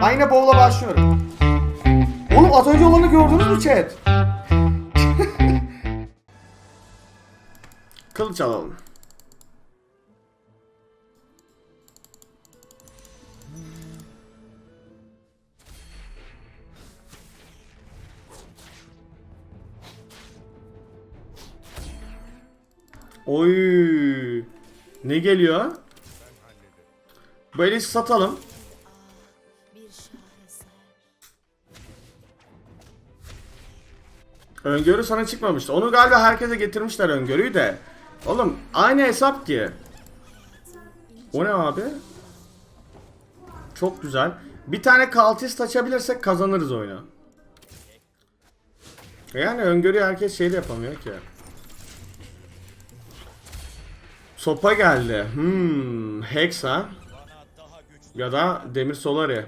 Yine bowl'a başlıyorum. Oğlum az önce olanı gördünüz mü chat? Kılıç alalım. Oy. Ne geliyor? Böyle satalım. Öngörü sana çıkmamıştı. Onu galiba herkese getirmişler öngörüyü de. Oğlum aynı hesap ki. O ne abi? Çok güzel. Bir tane kaltist açabilirsek kazanırız oyunu. Yani öngörü herkes şey de yapamıyor ki. Sopa geldi. Hmm, Hexa. Ya da Demir Solari.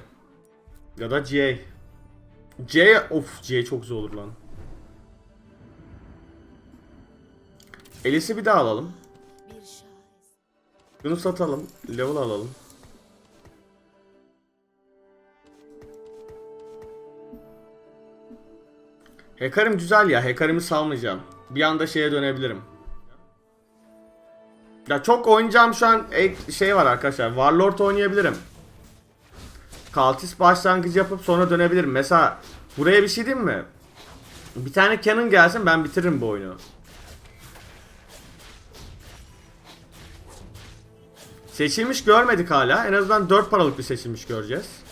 Ya da GA. C of C çok zor olur lan. Elis'i bir daha alalım. Bunu satalım. Level alalım. Hekarim güzel ya. Hekarimi salmayacağım. Bir anda şeye dönebilirim. Ya çok oynayacağım şu an şey var arkadaşlar. Warlord oynayabilirim. Kaltis başlangıcı yapıp sonra dönebilirim. Mesela buraya bir şey diyeyim mi? Bir tane cannon gelsin ben bitiririm bu oyunu. Seçilmiş görmedik hala. En azından 4 paralık bir seçilmiş göreceğiz.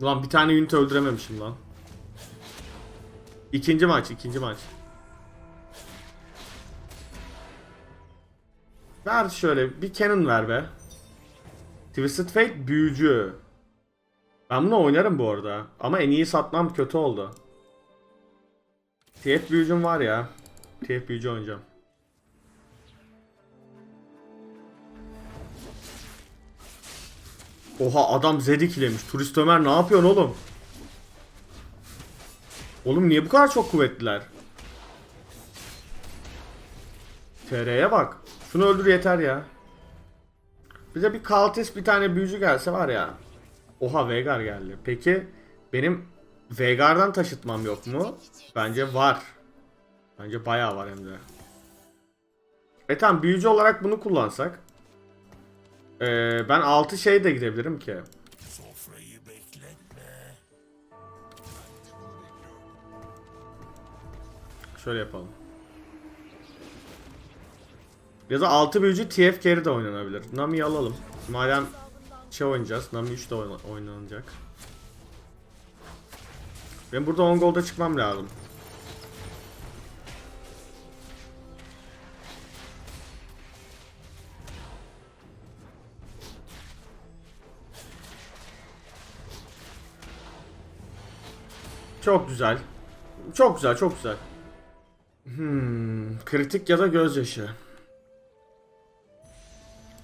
Ulan bir tane unit öldürememişim lan. İkinci maç, ikinci maç. Ver şöyle bir cannon ver be. Twisted Fate büyücü. Ben bunu oynarım bu arada. Ama en iyi satmam kötü oldu. TF büyücüm var ya. TF büyücü oynayacağım. Oha adam Zedik ilemiş. Turist Ömer ne yapıyorsun oğlum? Oğlum niye bu kadar çok kuvvetliler? TR'ye bak. Şunu öldür yeter ya. Bize bir Kaltis bir tane büyücü gelse var ya. Oha Veigar geldi. Peki benim Veigar'dan taşıtmam yok mu? Bence var. Bence bayağı var hem de. E tamam büyücü olarak bunu kullansak. Ee, ben 6 şey de gidebilirim ki. Şöyle yapalım. Ya da 6 büyücü TF carry de oynanabilir. Nami'yi alalım. Madem şey oynayacağız. Nami 3 de oyna- oynanacak. Ben burada 10 golda çıkmam lazım. Çok güzel. Çok güzel, çok güzel. Hmm, kritik ya da gözyaşı.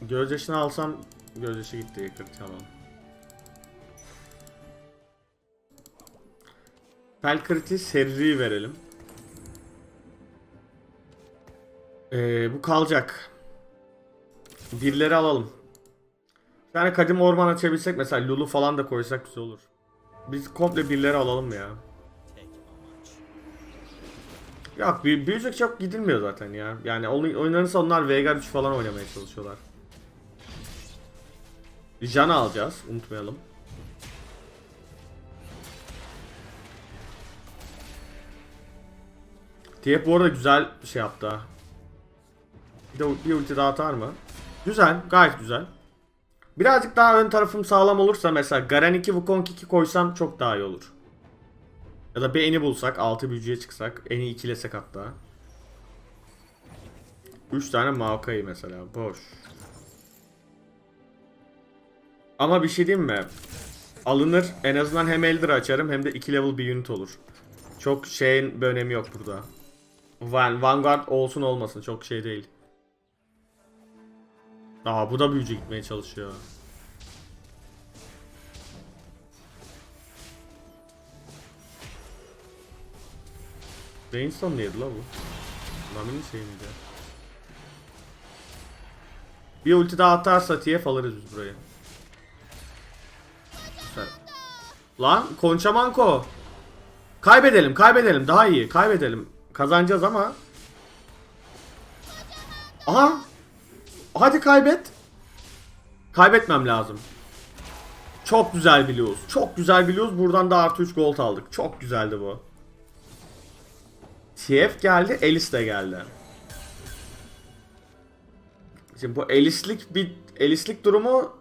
Gözyaşını alsam gözyaşı gitti. Kritik alalım. Pel kritiği seri verelim. Ee, bu kalacak. Birleri alalım. Bir tane kadim orman açabilsek mesela Lulu falan da koysak güzel olur. Biz komple birleri alalım ya. Yok büy büyüyecek çok gidilmiyor zaten ya. Yani oynanırsa onlar Veigar 3 falan oynamaya çalışıyorlar. Jan'ı alacağız unutmayalım. TF bu arada güzel şey yaptı ha. Bir de bir ulti daha atar mı? Güzel, gayet güzel. Birazcık daha ön tarafım sağlam olursa mesela Garen 2 Wukong 2 koysam çok daha iyi olur. Ya da bir eni bulsak, 6 büyücüye çıksak, eni ikilesek hatta. 3 tane Maokai mesela, boş. Ama bir şey diyeyim mi? Alınır, en azından hem Elder açarım hem de 2 level bir unit olur. Çok şeyin bir önemi yok burada. Van, Vanguard olsun olmasın çok şey değil. Aa bu da büyücü gitmeye çalışıyor. Rainstorm neydi la bu? Nami'nin şey miydi? Bir ulti daha atarsa TF alırız biz burayı. Güzel. Lan Konçamanko. Kaybedelim, kaybedelim. Daha iyi. Kaybedelim. Kazanacağız ama. Aha. Hadi kaybet. Kaybetmem lazım. Çok güzel biliyoruz. Çok güzel biliyoruz. Buradan da artı 3 gold aldık. Çok güzeldi bu. TF geldi. Elis de geldi. Şimdi bu Elis'lik bir Elis'lik durumu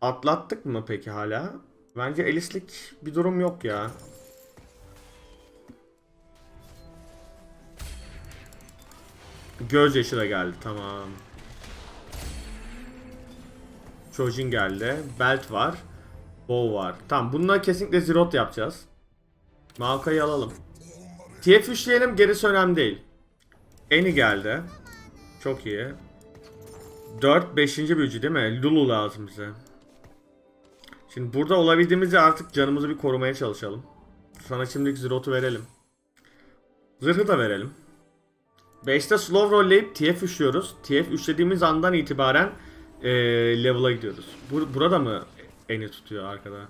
atlattık mı peki hala? Bence Elis'lik bir durum yok ya. Gözyaşı da geldi tamam. Chojin geldi. Belt var. Bow var. Tamam bununla kesinlikle Zirot yapacağız. Maokai'yi alalım. TF üçleyelim gerisi önemli değil. Eni geldi. Çok iyi. 4 5. büyücü değil mi? Lulu lazım bize. Şimdi burada olabildiğimizce artık canımızı bir korumaya çalışalım. Sana şimdilik Zirot'u verelim. Zırhı da verelim. 5'te slow rollleyip TF üçlüyoruz. TF üçlediğimiz andan itibaren eee level'a gidiyoruz. Bur- burada mı eni tutuyor arkada?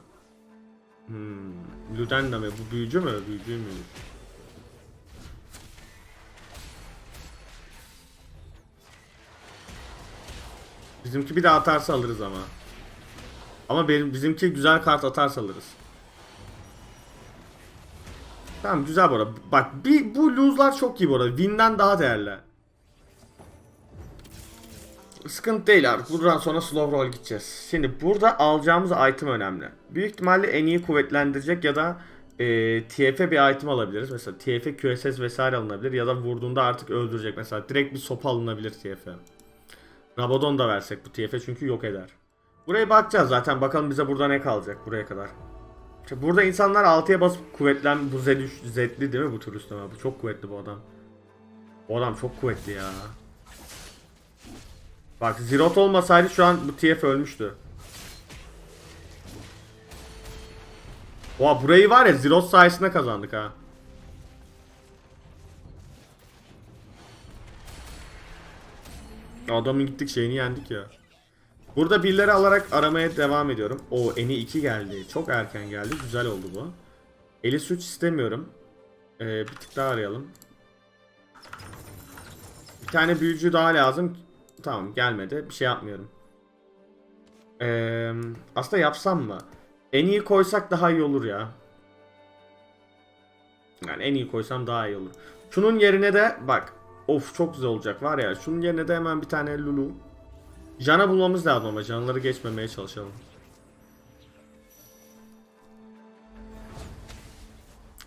Hmm. Ludenna mı? Bu büyücü mü? Büyücü mü? Bizimki bir daha atarsa alırız ama. Ama benim bizimki güzel kart atarsa alırız. Tamam güzel arada. Bak bir, bu lose'lar çok iyi arada. Win'den daha değerli. Sıkıntı değil artık. Buradan sonra slow roll gideceğiz. Şimdi burada alacağımız item önemli. Büyük ihtimalle en iyi kuvvetlendirecek ya da e, TF'e bir item alabiliriz. Mesela TF, QSS vesaire alınabilir ya da vurduğunda artık öldürecek. Mesela direkt bir sopa alınabilir TF'e. Rabadon da versek bu TF'e çünkü yok eder. Buraya bakacağız zaten. Bakalım bize burada ne kalacak buraya kadar. İşte burada insanlar 6'ya basıp kuvvetlen bu Zed Zedli değil mi bu tür üstüne? Bu çok kuvvetli bu adam. Bu adam çok kuvvetli ya. Bak Zirot olmasaydı şu an bu TF ölmüştü. Oha burayı var ya Zirot sayesinde kazandık ha. Adamın gittik şeyini yendik ya. Burada birileri alarak aramaya devam ediyorum. O eni 2 geldi. Çok erken geldi. Güzel oldu bu. Elis 3 istemiyorum. Ee, bir tık daha arayalım. Bir tane büyücü daha lazım. Tamam gelmedi. Bir şey yapmıyorum. Ee, aslında yapsam mı? En iyi koysak daha iyi olur ya. Yani en iyi koysam daha iyi olur. Şunun yerine de bak. Of çok güzel olacak var ya. Şunun yerine de hemen bir tane Lulu. Jana bulmamız lazım ama canları geçmemeye çalışalım.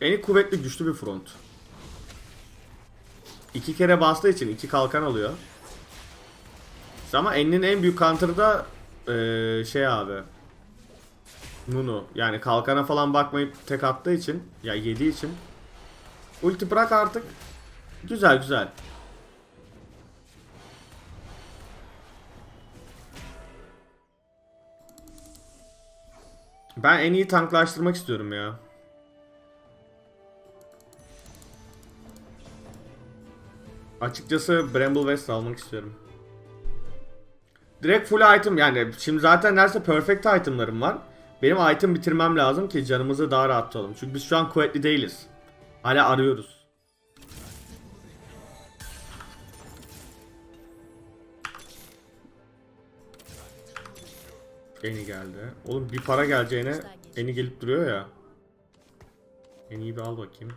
En kuvvetli güçlü bir front. İki kere bastığı için iki kalkan alıyor. Ama En'in en büyük counter'ı da eee, şey abi. Nunu. Yani kalkana falan bakmayıp tek attığı için ya yediği için ulti bırak artık. Güzel güzel. Ben en iyi tanklaştırmak istiyorum ya. Açıkçası Bramble West almak istiyorum. Direkt full item yani şimdi zaten neredeyse perfect itemlarım var. Benim item bitirmem lazım ki canımızı daha rahat tutalım. Çünkü biz şu an kuvvetli değiliz. Hala arıyoruz. Eni geldi. Oğlum bir para geleceğine Eni gelip duruyor ya. Eni'yi bir al bakayım.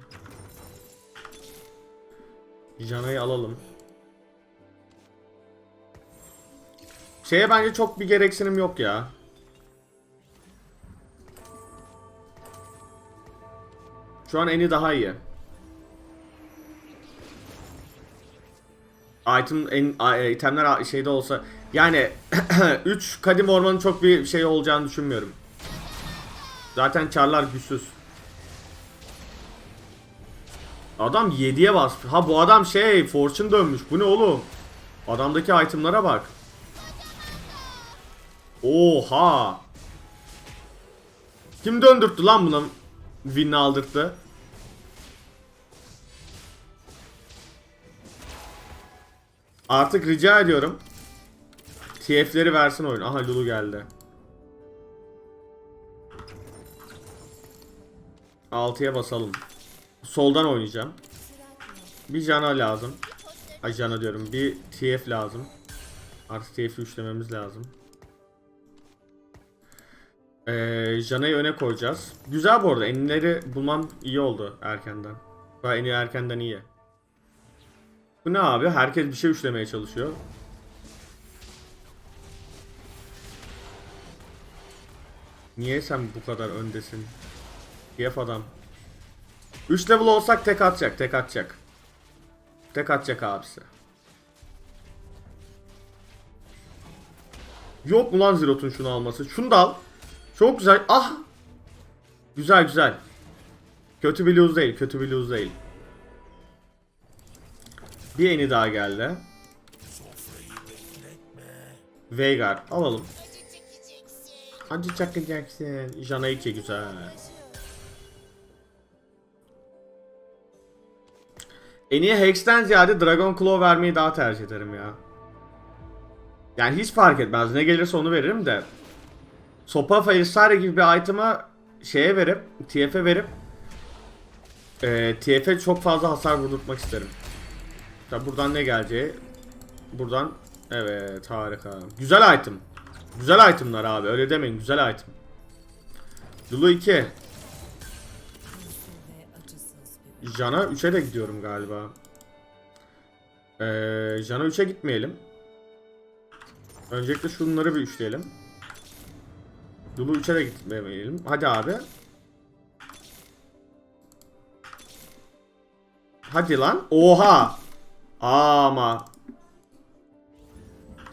Jana'yı alalım. Şeye bence çok bir gereksinim yok ya. Şu an Eni daha iyi. Item en itemler şeyde olsa yani 3 kadim ormanın çok bir şey olacağını düşünmüyorum. Zaten çarlar güçsüz. Adam 7'ye bas. Ha bu adam şey Fortune dönmüş. Bu ne oğlum? Adamdaki itemlara bak. Oha. Kim döndürttü lan buna? Win'i aldırttı. Artık rica ediyorum. TF'leri versin oyun. Aha Lulu geldi. 6'ya basalım. Soldan oynayacağım. Bir cana lazım. Ay cana diyorum. Bir TF lazım. Artık TF'i üçlememiz lazım. Ee, Jana'yı öne koyacağız. Güzel bu arada. Enleri bulmam iyi oldu erkenden. Daha eni erkenden iyi. Bu ne abi? Herkes bir şey üçlemeye çalışıyor. Niye sen bu kadar öndesin? TF adam. 3 level olsak tek atacak, tek atacak. Tek atacak abisi. Yok mu lan Zirot'un şunu alması? Şunu da al. Çok güzel. Ah! Güzel güzel. Kötü bir lose değil, kötü bir lose değil. Bir eni daha geldi. Veigar alalım. Acı çakacaksın. Jana 2 güzel. En iyi Hex'ten ziyade Dragon Claw vermeyi daha tercih ederim ya. Yani hiç fark etmez. Ne gelirse onu veririm de. Sopa Fairsare gibi bir item'a şeye verip, TF'e verip e, TF'e çok fazla hasar vurdurtmak isterim. Tabi buradan ne geleceği Buradan evet harika. Güzel item. Güzel itemlar abi öyle demeyin güzel item. Lulu 2. ve acısız bir Jana 3'e de gidiyorum galiba. Ee, Jana 3'e gitmeyelim. Öncelikle şunları bir üçleyelim. Lulu 3'e de gitmeyelim. Hadi abi. Hadi lan. Oha. Ama.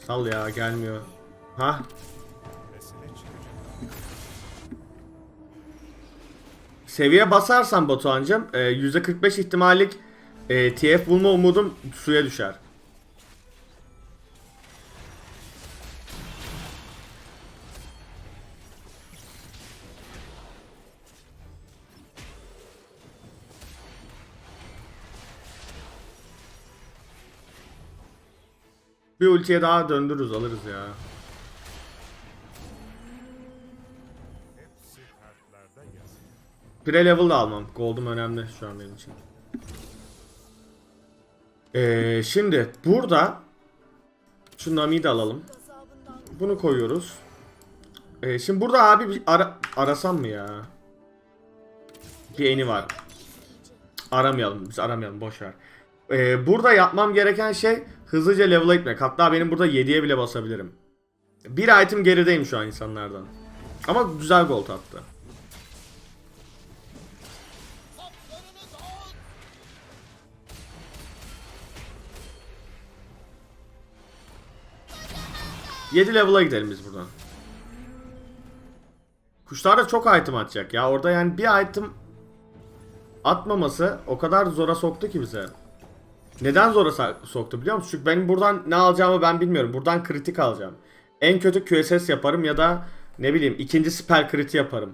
Sal ya gelmiyor. Ha? Seviye basarsan Batuhan'cım e, %45 ihtimallik e, TF bulma umudum suya düşer. Bir ultiye daha döndürürüz alırız ya. Pre level da almam. Gold'um önemli şu an benim için. Ee, şimdi burada şu Nami'yi de alalım. Bunu koyuyoruz. Ee, şimdi burada abi bir ara, arasam mı ya? Bir eni var. Aramayalım. Biz aramayalım. Boş ver. Ee, burada yapmam gereken şey hızlıca level'a gitmek. Hatta benim burada 7'ye bile basabilirim. Bir item gerideyim şu an insanlardan. Ama güzel gold attı. Yedi level'a gidelim biz buradan. Kuşlar da çok item atacak ya. Orada yani bir item atmaması o kadar zora soktu ki bize. Neden zora soktu biliyor musun? Çünkü benim buradan ne alacağımı ben bilmiyorum. Buradan kritik alacağım. En kötü QSS yaparım ya da ne bileyim ikinci spell kriti yaparım.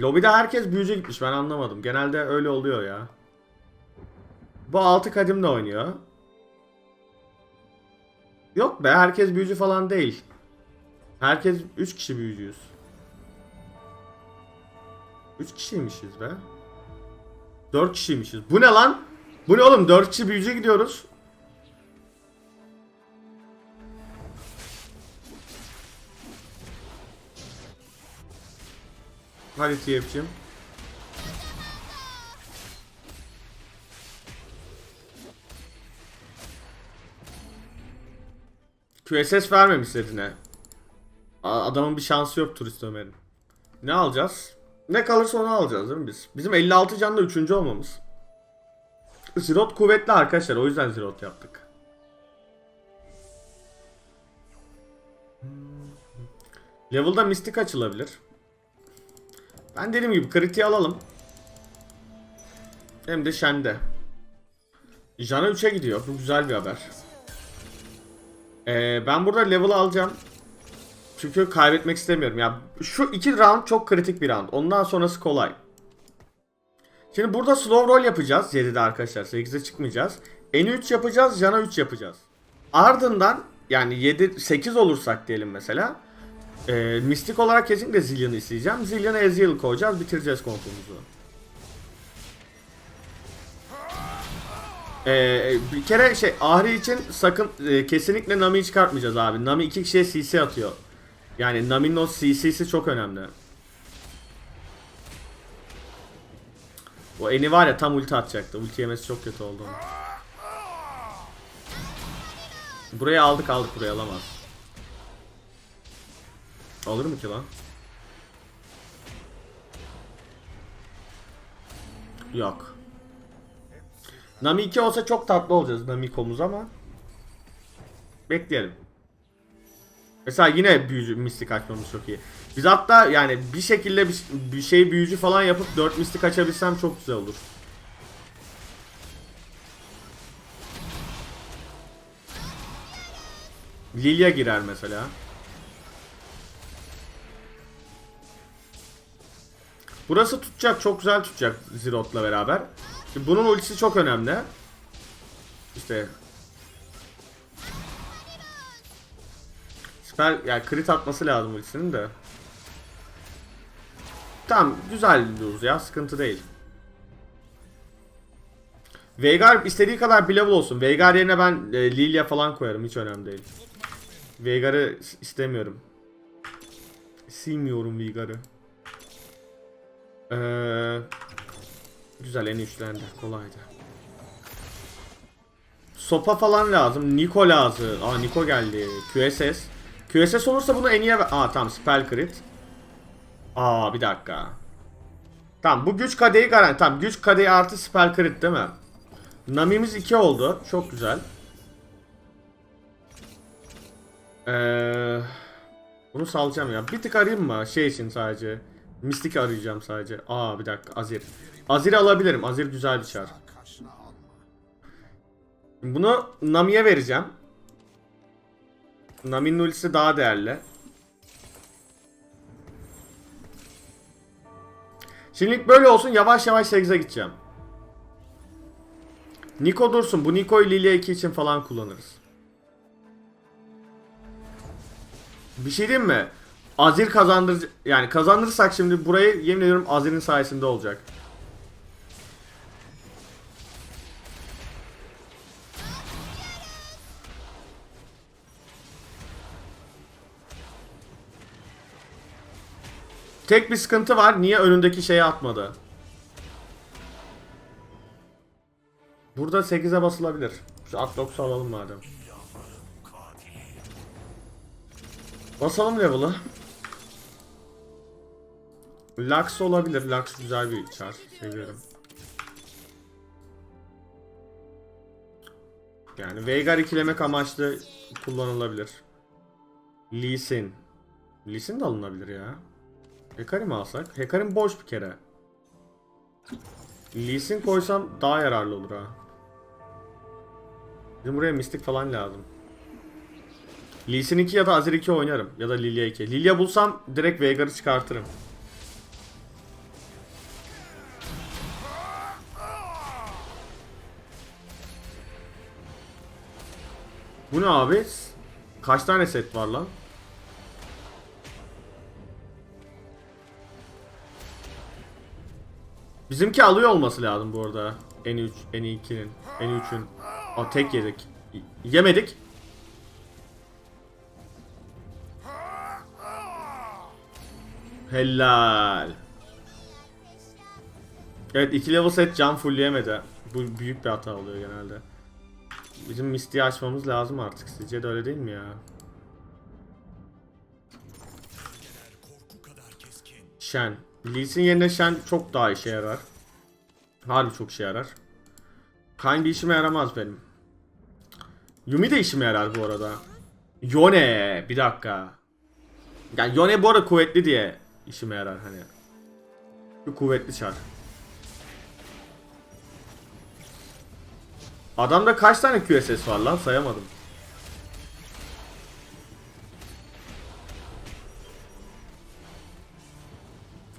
Lobide herkes büyücü gitmiş ben anlamadım. Genelde öyle oluyor ya. Bu 6 kadimle oynuyor. Yok be herkes büyücü falan değil. Herkes 3 kişi büyücüyüz. 3 kişiymişiz be. 4 kişiymişiz. Bu ne lan? Bu ne oğlum? 4 kişi büyücü gidiyoruz. Hadi TF'cim. QSS vermemiş Zedine. Adamın bir şansı yok turist Ömer'in. Ne alacağız? Ne kalırsa onu alacağız değil mi biz? Bizim 56 canlı 3. olmamız. Zirot kuvvetli arkadaşlar o yüzden Zirot yaptık. Level'da mistik açılabilir. Ben dediğim gibi kritiği alalım. Hem de Shen'de. Jana 3'e gidiyor. Bu güzel bir haber. Ee, ben burada level alacağım. Çünkü kaybetmek istemiyorum. Ya şu iki round çok kritik bir round. Ondan sonrası kolay. Şimdi burada slow roll yapacağız 7'de arkadaşlar. 8'e çıkmayacağız. N3 yapacağız, Jana 3 yapacağız. Ardından yani 7 8 olursak diyelim mesela. E, mistik olarak kesinlikle Zillion'ı isteyeceğim. Zillion'a Ezreal koyacağız. Bitireceğiz kompumuzu. Ee, bir kere şey Ahri için sakın e, kesinlikle Nami'yi çıkartmayacağız abi. Nami iki kişiye CC atıyor. Yani Nami'nin o CC'si çok önemli. O Eni var ya tam ulti atacaktı. Ulti yemesi çok kötü oldu. onun. Burayı aldık aldık burayı alamaz. Alır mı ki lan? Yok. Nami 2 olsa çok tatlı olacağız Namiko'muz ama. Bekleyelim. Mesela yine büyücü mistik açmamız çok iyi. Biz hatta yani bir şekilde bir, bir şey büyücü falan yapıp 4 mistik açabilsem çok güzel olur. Lilia girer mesela. Burası tutacak, çok güzel tutacak Zirot'la beraber. Şimdi bunun ultisi çok önemli. İşte Süper yani crit atması lazım ultisinin de. Tamam güzel lose ya sıkıntı değil. Veigar istediği kadar bir level olsun. Veigar yerine ben e, Lilia falan koyarım hiç önemli değil. Veigar'ı istemiyorum. Silmiyorum Veigar'ı. Ee, güzel en üçlendi kolaydı. Sopa falan lazım. Niko lazım. Aa Niko geldi. QSS. QSS olursa bunu en iyi... Aa tamam spell crit. Aa bir dakika. Tamam bu güç kadehi garanti. Tamam güç kadehi artı spell crit değil mi? Nami'miz 2 oldu. Çok güzel. Ee, bunu salacağım ya. Bir tık arayayım mı? Şey için sadece. Mistik arayacağım sadece. Aa bir dakika Azir. Azir'i alabilirim. Azir güzel bir çar. Bunu Nami'ye vereceğim. Nami'nin ultisi daha değerli. Şimdilik böyle olsun yavaş yavaş 8'e gideceğim. Niko dursun. Bu Niko'yu Lilia 2 için falan kullanırız. Bir şey diyeyim mi? Azir kazandır yani kazandırırsak şimdi burayı yemin ediyorum Azir'in sayesinde olacak. Tek bir sıkıntı var. Niye önündeki şeyi atmadı? Burada 8'e basılabilir. Şu Atlox'u alalım madem. Basalım level'ı. Lux olabilir. Lux güzel bir çar. Seviyorum. Yani Veigar ikilemek amaçlı kullanılabilir. Lee Sin. Lee Sin de alınabilir ya. Hekari mi alsak? Hekarim boş bir kere. Lee Sin koysam daha yararlı olur ha. Bizim buraya mistik falan lazım. Lee Sin 2 ya da Azir 2 oynarım. Ya da Lilia 2. Lilia bulsam direkt Veigar'ı çıkartırım. Bu ne abi? Kaç tane set var lan? Bizimki alıyor olması lazım bu arada. En 3, en 2'nin, en 3'ün. Aa tek yedik. Y- Yemedik. Helal. Evet 2 level set can fullleyemedi. Bu büyük bir hata oluyor genelde. Bizim Misty'yi açmamız lazım artık. Sizce de öyle değil mi ya? Shen. Lee yerine Shen çok daha işe yarar. Harbi çok işe yarar. Kayn bir işime yaramaz benim. Yumi de işime yarar bu arada. Yone. Bir dakika. Yani Yone bu arada kuvvetli diye işime yarar hani. Bir kuvvetli çar. Adamda kaç tane QSS var lan sayamadım.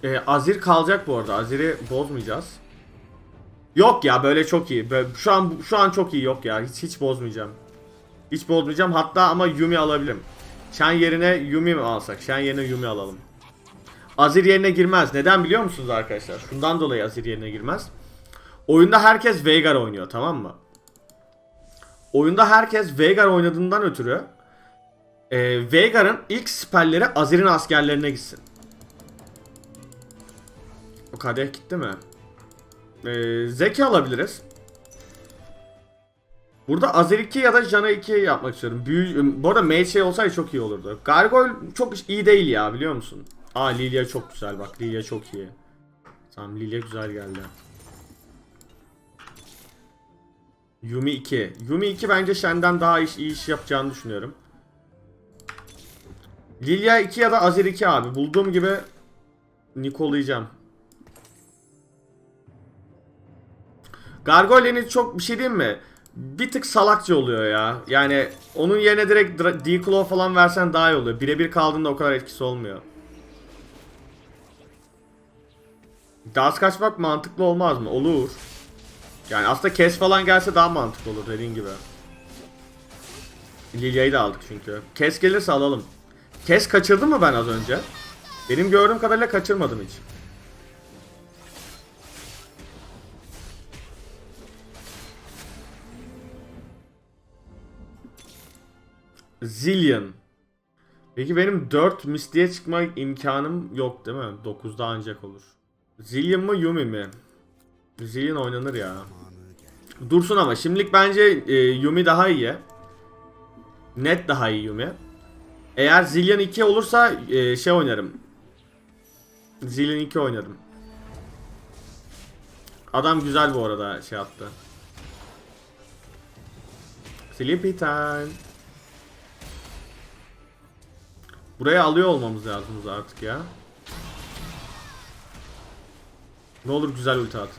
Ee, Azir kalacak bu arada. Azir'i bozmayacağız. Yok ya böyle çok iyi. Şu an şu an çok iyi yok ya. Hiç hiç bozmayacağım. Hiç bozmayacağım. Hatta ama Yumi alabilirim. Shen yerine Yumi mi alsak? Shen yerine Yumi alalım. Azir yerine girmez. Neden biliyor musunuz arkadaşlar? Şundan dolayı Azir yerine girmez. Oyunda herkes Veigar oynuyor tamam mı? Oyunda herkes Veigar oynadığından ötürü e, Veigar'ın ilk spelleri Azir'in askerlerine gitsin. O kadeh gitti mi? E, Zeki alabiliriz. Burada Azir 2 ya da Jana 2 yapmak istiyorum. Büyü, bu arada Mage şey olsaydı çok iyi olurdu. Gargoyle çok iyi değil ya biliyor musun? Aa Lilia çok güzel bak Lilia çok iyi. Tamam Lilia güzel geldi. Yumi 2. Yumi 2 bence Shen'den daha iş, iyi iş yapacağını düşünüyorum. Lilia 2 ya da Azir 2 abi. Bulduğum gibi Nikolayacağım. Gargoyle'nin çok bir şey diyeyim mi? Bir tık salakça oluyor ya. Yani onun yerine direkt D-Claw falan versen daha iyi oluyor. Birebir kaldığında o kadar etkisi olmuyor. Daz kaçmak mantıklı olmaz mı? Olur. Yani aslında kes falan gelse daha mantıklı olur dediğin gibi. Lilia'yı da aldık çünkü. Kes gelirse alalım. Kes kaçırdım mı ben az önce? Benim gördüğüm kadarıyla kaçırmadım hiç. Zillion. Peki benim 4 Misty'ye çıkma imkanım yok değil mi? 9'da ancak olur. Zillion mı Yumi mi? Zillion oynanır ya. Dursun ama şimdilik bence e, Yumi daha iyi. Net daha iyi Yumi. Eğer Zillion 2 olursa e, şey oynarım. Zillion 2 oynarım. Adam güzel bu arada şey yaptı. Sleepy time. Buraya alıyor olmamız lazım artık ya. Ne olur güzel ulti at.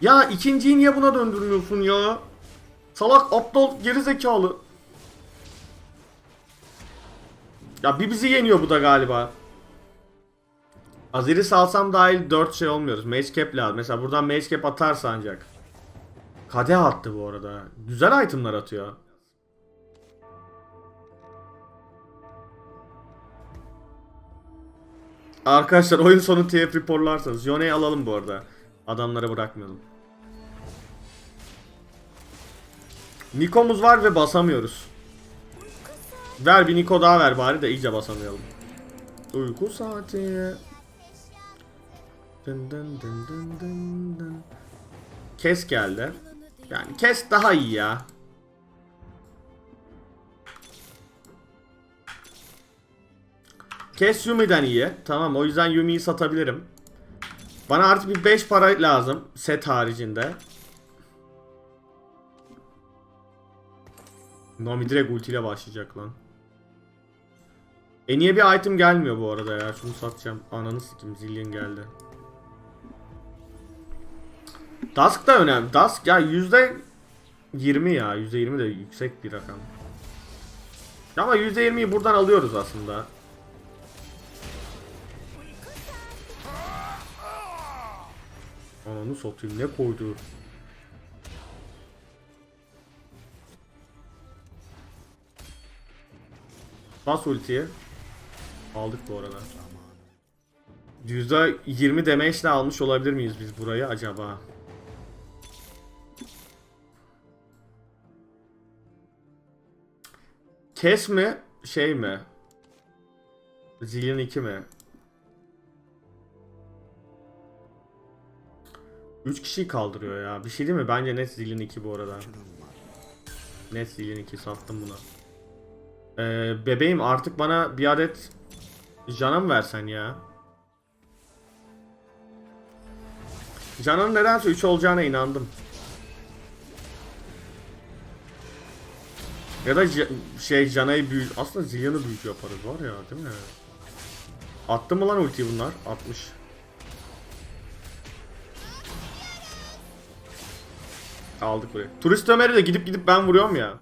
Ya ikinciyi niye buna döndürmüyorsun ya? Salak aptal geri zekalı. Ya bir bizi yeniyor bu da galiba. Azir'i salsam dahil 4 şey olmuyoruz. Mage cap lazım. Mesela buradan mage cap atarsa ancak. Kadeh attı bu arada. Güzel itemlar atıyor. Arkadaşlar oyun sonu TF raporlarsanız Yone'yi alalım bu arada. Adamlara bırakmayalım. Niko'muz var ve basamıyoruz. Ver bir Niko daha ver bari de iyice basamayalım. Uyku saati. Dın dın dın dın dın dın. Kes geldi. Yani kes daha iyi ya. Kes Yumi'den iyi. Tamam o yüzden Yumi'yi satabilirim. Bana artık bir 5 para lazım. Set haricinde. Nami direkt ultiyle başlayacak lan. E niye bir item gelmiyor bu arada ya? Şunu satacağım. Ananı sikim zillion geldi. Dusk da önemli. Dusk ya yüzde 20 ya. Yüzde 20 de yüksek bir rakam. Ama yüzde 20'yi buradan alıyoruz aslında. Ananı satayım koydu? Bas ultiye. Aldık bu arada. %20 damage ile almış olabilir miyiz biz burayı acaba? Kes mi? Şey mi? Zillion 2 mi? 3 kişiyi kaldırıyor ya. Bir şey değil mi? Bence net Zillion 2 bu arada. Net Zillion 2 sattım buna. Ee, bebeğim artık bana bir adet Jana mı versen ya? Jana'nın nedense 3 olacağına inandım. Ya da şey Jana'yı büyü... Aslında Zillion'ı büyücü yaparız var ya değil mi? Attı mı lan ultiyi bunlar? 60. Aldık burayı. Turist Ömer'e de gidip gidip ben vuruyorum ya.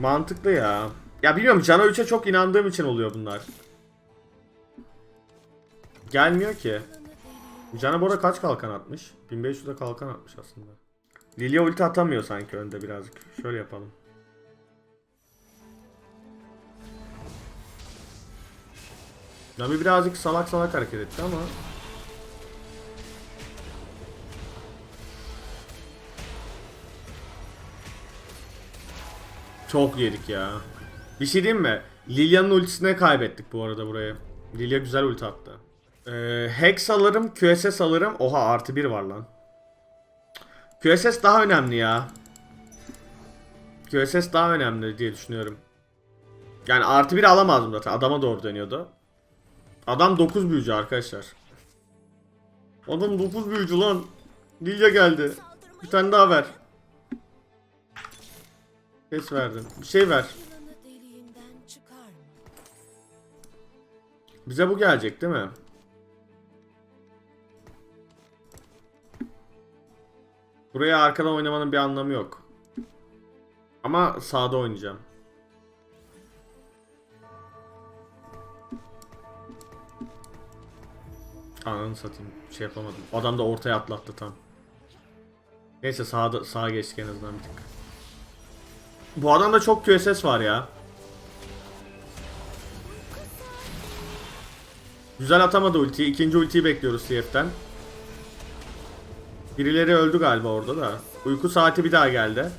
Mantıklı ya. Ya bilmiyorum Cana 3'e çok inandığım için oluyor bunlar. Gelmiyor ki. Cana Bora kaç kalkan atmış? 1500'de kalkan atmış aslında. Lilia ulti atamıyor sanki önde birazcık. Şöyle yapalım. Nami birazcık salak salak hareket etti ama Çok yedik ya. Bir şey diyeyim mi? Lilia'nın ultisine kaybettik bu arada buraya. Lilia güzel ulti attı. Ee, Hex alırım, QSS alırım. Oha artı bir var lan. QSS daha önemli ya. QSS daha önemli diye düşünüyorum. Yani artı bir alamazdım zaten. Adama doğru dönüyordu. Adam 9 büyücü arkadaşlar. Adam 9 büyücü lan. Lilia geldi. Bir tane daha ver. Kes verdim. Bir şey ver. Bize bu gelecek değil mi? Buraya arkadan oynamanın bir anlamı yok. Ama sağda oynayacağım. Ananı satayım. Şey yapamadım. Adam da ortaya atlattı tam. Neyse sağda sağa geçtik en azından bir tık. Bu adamda çok QSS var ya. Güzel atamadı ultiyi. İkinci ultiyi bekliyoruz CF'den. Birileri öldü galiba orada da. Uyku saati bir daha geldi.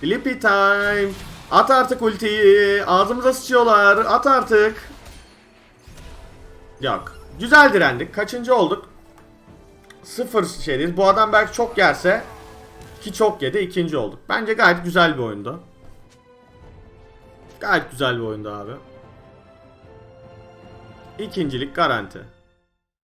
Flippy time. At artık ultiyi. Ağzımıza sıçıyorlar. At artık. Yok. Güzel direndik. Kaçıncı olduk? Sıfır şeydeyiz. Bu adam belki çok yerse ki çok yedi ikinci olduk. Bence gayet güzel bir oyundu. Gayet güzel bir oyundu abi. İkincilik garanti.